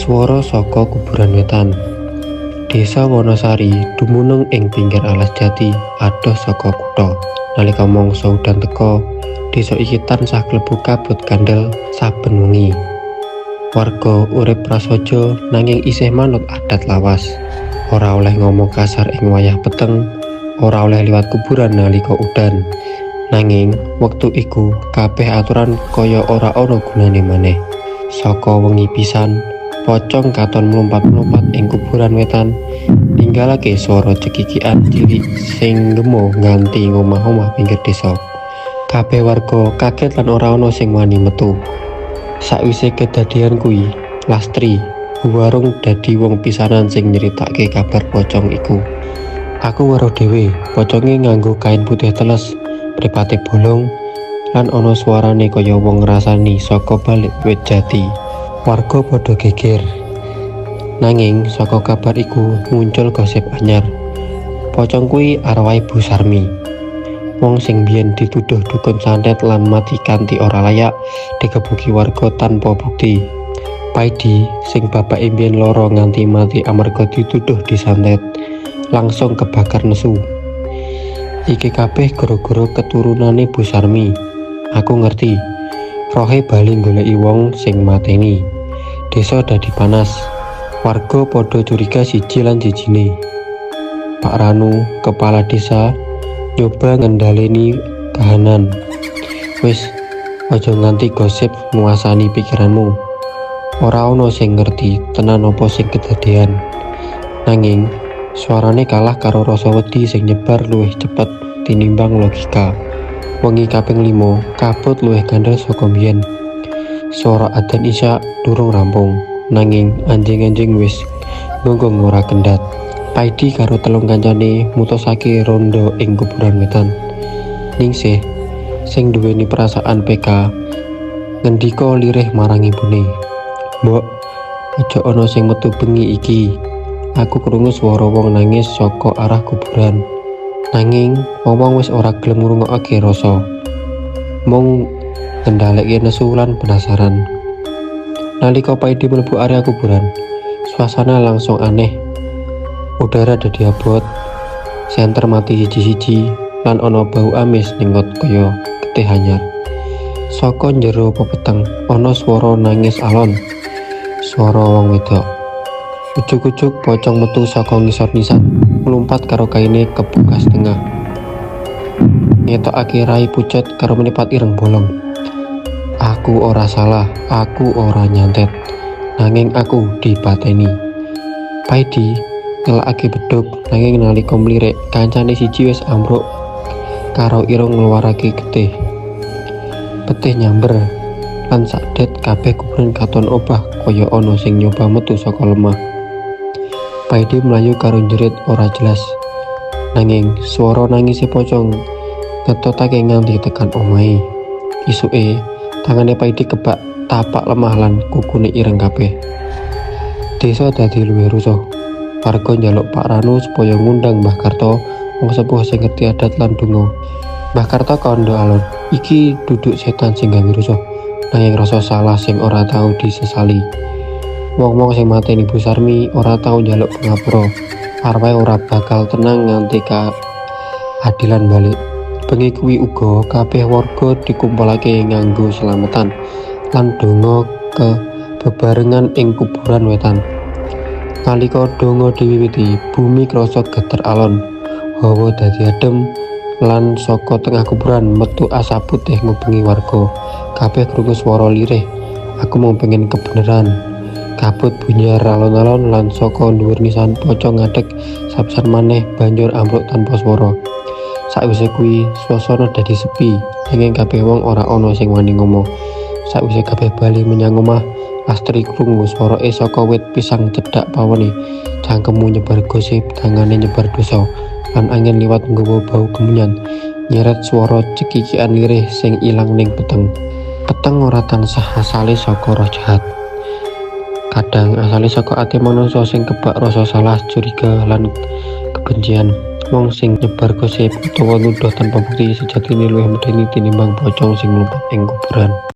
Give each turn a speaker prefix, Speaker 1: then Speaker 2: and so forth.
Speaker 1: Swara saka kuburan wetan. Desa Wonosari dumunung ing pinggir alas jati adoh saka kutha. Nalika mangsa udan teka, desa iki tansah klebu kabut kandel saben wengi. Warga urip prasaja nanging isih manut adat lawas. Ora oleh ngomong kasar ing wayah peteng, ora oleh liwat kuburan nalika udan. Nanging wektu iku kabeh aturan kaya ora ana gunane maneh. Saka wengi pisan, pocong katon mlumpat-mlumpat ing kuburan wetan ninggalake swara cekikikan cilik sing gemo nganti ngomah-omah pinggir desa. Kabeh warga kaget lan ora ana sing wani metu. Sakwise kedadian kuwi, Lastri warung dadi wong pisanan sing nyeritake kabar pocong iku. Aku weruh dhewe, poconge nganggo kain putih teles, mripate bolong, lan ana suarane kaya wong ngrasani saka balik wit jati. Warga padha geger. Nanging saka kabar iku muncul gosip anyar. Pocong kuwi arwahe Bu Sarmi. Wong sing biyen dituduh dukun santet lan mati kanthi ora layak digebuki warga tanpa bukti. Paidi sing bapake biyen lara nganti mati amarga dituduh disantet langsung kebakar nesu. Iki kabeh gara-gara keturunane Bu Sarmi. Aku ngerti. Rohe bali goleki wong sing mateni. Desa dadi panas. Warga padha curiga siji lan jijine. Pak Ranu, kepala desa, nyoba ngendaleni kahanan. Wis, aja nganti gosip nguasani pikiranmu. Ora ana sing ngerti tenan apa sing kedadean. Nanging suarane kalah karo rasa wedi sing nyebar luwih cepet tinimbang logika. Wengi kaping limo kabut luwih gandel saka mbiyen. Suara adzan isya durung rampung, nanging anjing-anjing wis gonggong ora kendhat. Paidi karo telung kancane mutusake rondo ing kuburan wetan. Ningsih sing duweni perasaan PK ngendika lirih marang ibune. Mbok, aja ana sing metu bengi iki. Aku krungu swara wong nangis saka arah kuburan. Nanging wong wis ora gelem ngrungokake rasa. Mung ngendhaleke nesu lan penasaran. Nalika Paidi mlebu area kuburan, suasana langsung aneh. Udara dadi abot, senter mati siji-siji, lan ana bau amis ninggot kaya getih anyar. Saka njero pepeteng ana swara nangis alon. Swara wong wedok. Ujuk-ujuk pocong metu saka ngisor-nisan, mlumpat karo kaine kebuka setengah. Ngetokake rai pucet karo menipat ireng bolong. Aku ora salah, aku ora nyantet. Nanging aku dipateni. Paidi ngelakake bedug nanging nalika mlirik kancane siji wis ambruk karo irung ngluarake getih. Petih nyamber lan sakdet kabeh kuburan katon obah kaya ana sing nyoba metu saka lemah. Paidi mlayu karo jerit ora jelas. Nanging swara nangise pocong ngetotake nganti tekan omahe. Isuke tangane Paidi kebak tapak lemah lan kukune ireng kabeh. Desa dadi luwih rusuh. Warga njaluk Pak Ranu supaya ngundang Mbah Karto wong sepuh sing ngerti adat lan donga. Mbah Karto alon, iki duduk setan sing gawe rusuh. Nanging rasa salah sing ora tau disesali. Wong-wong sing mateni Bu Sarmi ora tau njaluk pangapura. Arwahe ora bakal tenang nganti ka adilan balik. Bengi kuwi uga kabeh warga dikumpulake nganggo slametan lan donga ke bebarengan ing kuburan wetan. Nalika donga diwiwiti, bumi krasa geter alon. Hawa dadi adem lan saka tengah kuburan metu asap putih ngubengi warga. Kabeh krungu swara lirih. Aku mau pengen kebeneran. Kabut bunyar alon-alon lan saka dhuwur nisan pocong ngadeg sabsan maneh banjur ambruk tanpa swara. Sakwise kuwi suasana dadi sepi, nanging kabeh wong ora ana sing wani ngomong. Sakwise kabeh bali menyang omah, Astri krungu swarae saka wit pisang cedhak pawone. Cangkemmu nyebar gosip, tangane nyebar dosa, lan angin liwat nggawa bau kemenyan. Nyeret swara cekikikan lirih sing ilang ning peteng. Peteng ora tansah asale saka roh jahat. Kadang asale saka ati manungsa sing kebak rasa salah, curiga lan kebencian. Wong sing nyebar gosip utawa nuduh tanpa bukti sejatine luwih medeni tinimbang pocong sing mlumpat ing kuburan.